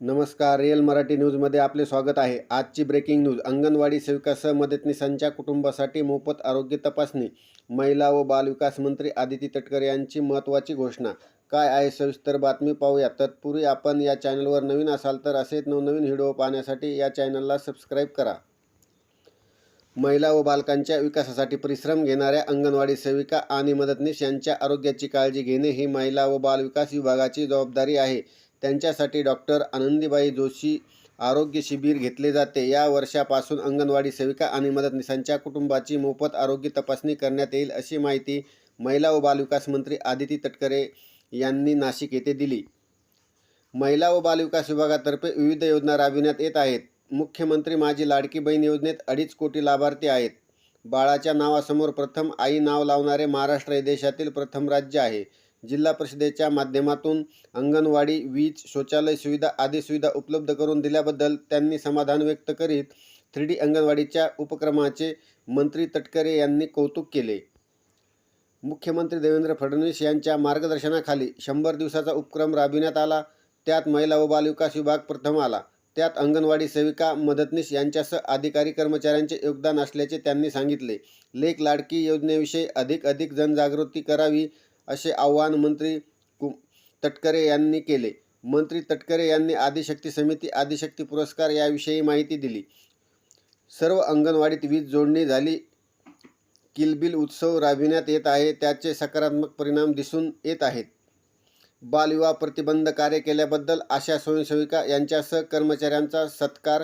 नमस्कार रिअल मराठी न्यूजमध्ये आपले स्वागत आहे. आजची ब्रेकिंग न्यूज अंगणवाडी सेविकासह मदतनीसांच्या कुटुंबासाठी मोफत आरोग्य तपासणी महिला व बालविकास मंत्री आदिती तटकरे यांची महत्त्वाची घोषणा. काय आहे सविस्तर बातमी पाहूया. तत्पूर्वी आपण या चॅनलवर नवीन असाल तर असेच नवनवीन व्हिडिओ पाहण्यासाठी या चॅनलला सबस्क्राईब करा. महिला व बालकांच्या विकासासाठी परिश्रम घेणाऱ्या अंगणवाडी सेविका आणि मदतनीस यांच्या आरोग्याची काळजी घेणे ही महिला व बालविकास विभागाची जबाबदारी आहे. त्यांच्यासाठी डॉक्टर आनंदीबाई जोशी आरोग्य शिबिर घेतले जाते. या वर्षापासून अंगणवाडी सेविका आणि मदतनीसांच्या कुटुंबाची मोफत आरोग्य तपासणी करण्यात येईल अशी माहिती महिला व बालविकास मंत्री आदिती तटकरे यांनी नाशिक येथे दिली. महिला व बालविकास विभागातर्फे विविध योजना राबविण्यात येत आहेत. मुख्यमंत्री माझी लाडकी बहीण योजनेत अडीच कोटी लाभार्थी आहेत. बाळाच्या नावासमोर प्रथम आई नाव लावणारे महाराष्ट्र हे देशातील प्रथम राज्य आहे. जिल्हा परिषदेच्या माध्यमातून अंगणवाडी वीज शौचालय सुविधा आदी सुविधा उपलब्ध करून दिल्याबद्दल त्यांनी समाधान व्यक्त करीत थ्री डी अंगणवाडीच्या उपक्रमाचे मंत्री तटकरे यांनी कौतुक केले. मुख्यमंत्री देवेंद्र फडणवीस यांच्या मार्गदर्शनाखाली शंभर दिवसाचा उपक्रम राबविण्यात आला. त्यात महिला व बालविकास विभाग प्रथम आला. त्यात अंगणवाडी सेविका मदतनीस यांच्यासह अधिकारी कर्मचाऱ्यांचे योगदान असल्याचे त्यांनी सांगितले. लेख लाडकी योजनेविषयी अधिक अधिक जनजागृती करावी असे आवाहन मंत्री कु तटकरे यांनी केले. मंत्री तटकरे यांनी आदिशक्ती समिती आदिशक्ती पुरस्कार याविषयी माहिती दिली. सर्व अंगणवाडीत वीज जोडणी झाली. किलबिल उत्सव राबविण्यात येत आहे. त्याचे सकारात्मक परिणाम दिसून येत आहेत. बालविवाह प्रतिबंध कार्य केल्याबद्दल आशा स्वयंसेविका यांच्यासह कर्मचाऱ्यांचा सत्कार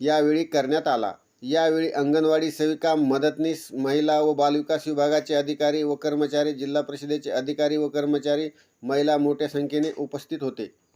यावेळी करण्यात आला. यावेळी अंगणवाडी सेविका मदतनीस महिला व बालविकास विभागाचे अधिकारी व कर्मचारी जिल्हा परिषदेचे अधिकारी व कर्मचारी महिला मोठ्या संख्येने उपस्थित होते.